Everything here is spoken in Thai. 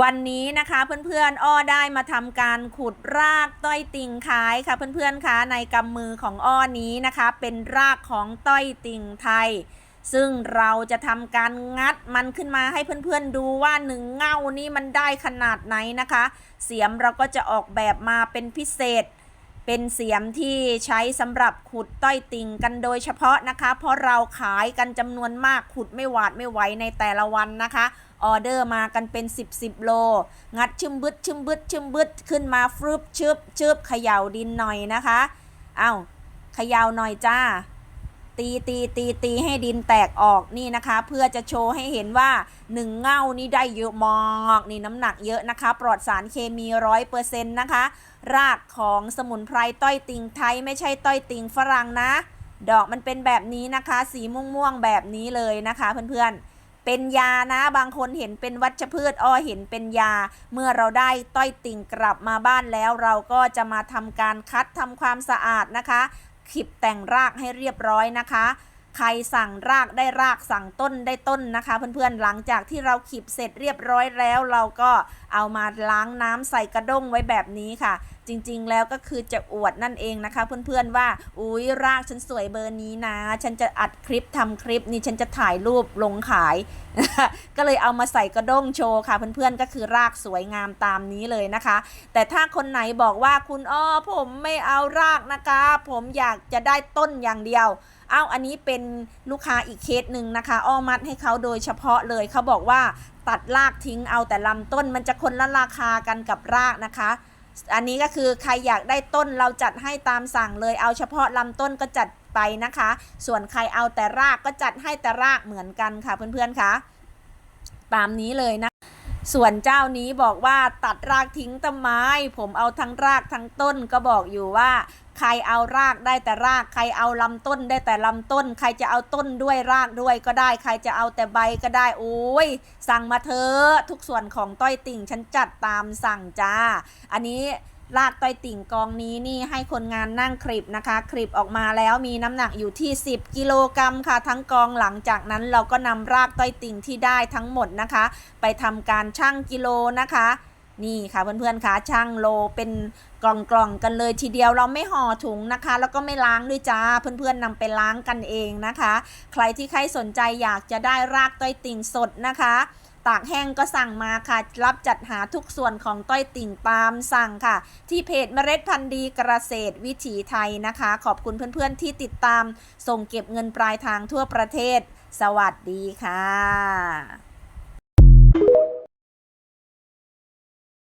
วันนี้นะคะเพื่อนๆอ้อได้มาทำการขุดรากต้อยติ่งขายค่ะเพื่อนๆคะในกำมือของอ้อนี้นะคะ เป็นรากของต้อยติ่งไทย ซึ่งเราจะทำการงัดมันขึ้นมาให้เพื่อนๆดูว่าหนึ่งเง่านี่มันได้ขนาดไหนนะคะ เสียมเราก็จะออกแบบมาเป็นพิเศษ เป็นเสียมที่ใช้สำหรับขุดต้อยติ่งกันโดยเฉพาะนะคะ เพราะเราขายกันจำนวนมากขุดไม่หวาดไม่ไหวในแต่ละวันนะคะออเดอร์มากันเป็น 10 10 โล งัดชึมบึดชึมบึดชึมบึดขึ้นมาฟรึบชึบชึบเขย่าดินหน่อยนะคะ เอา้าเขย่าหน่อยจ้า ตีตีตีตีให้ดินแตกออกนี่นะคะ เพื่อจะโชว์ให้เห็นว่าหนึ่งเง่านี่ได้เยอะมากนี่น้ำหนักเยอะนะคะ ปลอดสารเคมีร้อยเปอร์เซ็นต์นะคะ รากของสมุนไพรต้อยติงไทยไม่ใช่ต้อยติงฝรั่งนะ ดอกมันเป็นแบบนี้นะคะ สีม่วงๆแบบนี้เลยนะคะเพื่อนๆเป็นยานะบางคนเห็นเป็นวัชพืชอ้อเห็นเป็นยา เมื่อเราได้ต้อยติ่งกลับมาบ้านแล้ว เราก็จะมาทำการคัดทำความสะอาดนะคะ ขิบแต่งรากให้เรียบร้อยนะคะ ใครสั่งรากได้รากสั่งต้นได้ต้นนะคะ เพื่อนๆหลังจากที่เราขิบเสร็จเรียบร้อยแล้ว เราก็เอามาล้างน้ำใส่กระด้งไว้แบบนี้ค่ะ จริงๆ แล้วก็คือจะอวดนั่นเองนะคะเพื่อนๆว่า อุ้ยรากฉันสวยเบอร์นี้นะ ฉันจะอัดคลิปทำคลิปนี่ฉันจะถ่ายรูปลงขาย ก็เลยเอามาใส่กระด้งโชว์ค่ะเพื่อนๆก็คือรากสวยงามตามนี้เลยนะคะ แต่ถ้าคนไหนบอกว่าคุณอ้อผมไม่เอารากนะคะ ผมอยากจะได้ต้นอย่างเดียวเอาอันนี้เป็นลูกค้าอีกเคสหนึ่งนะคะ อ้อมัดให้เขาโดยเฉพาะเลยเขาบอกว่าตัดรากทิ้งเอาแต่ลำต้นมันจะคนละราคากันกับรากนะคะ อันนี้ก็คือใครอยากได้ต้นเราจัดให้ตามสั่งเลย เอาเฉพาะลำต้นก็จัดไปนะคะ ส่วนใครเอาแต่รากก็จัดให้แต่รากเหมือนกันค่ะเพื่อนๆคะตามนี้เลยนะ ส่วนเจ้านี้บอกว่าตัดรากทิ้งต้นไม้ ผมเอาทั้งรากทั้งต้นก็บอกอยู่ว่า ใครเอารากได้แต่ราก ใครเอาลำต้นได้แต่ลำต้น ใครจะเอาต้นด้วยรากด้วยก็ได้ ใครจะเอาแต่ใบก็ได้ โอ้ย สั่งมาเถอะทุกส่วนของต้อยติ่งฉันจัดตามสั่งจ้า อันนี้รากต้อยติ่งกองนี้นี่ให้คนงานนั่งคลิปนะคะ คลิปออกมาแล้วมีน้ำหนักอยู่ที่ 10 กิโลกรัมค่ะ ทั้งกองหลังจากนั้นเราก็นำรากต้อยติ่งที่ได้ทั้งหมดนะคะ ไปทำการชั่งกิโลนะคะ นี่ค่ะเพื่อนๆคะช่างโลเป็นกล่องๆกันเลยทีเดียวเราไม่ห่อถุงนะคะ แล้วก็ไม่ล้างด้วยจ้าเพื่อนๆนำไปล้างกันเองนะคะ ใครที่ใครสนใจอยากจะได้รากต้อยติ่งสดนะคะตากแห้งก็สั่งมาค่ะ รับจัดหาทุกส่วนของต้อยติ่งตามสั่งค่ะ ที่เพจเมล็ดพันธุ์ดีเกษตรวิถีไทยนะคะ ขอบคุณเพื่อนๆที่ติดตาม ส่งเก็บเงินปลายทางทั่วประเทศ สวัสดีค่ะ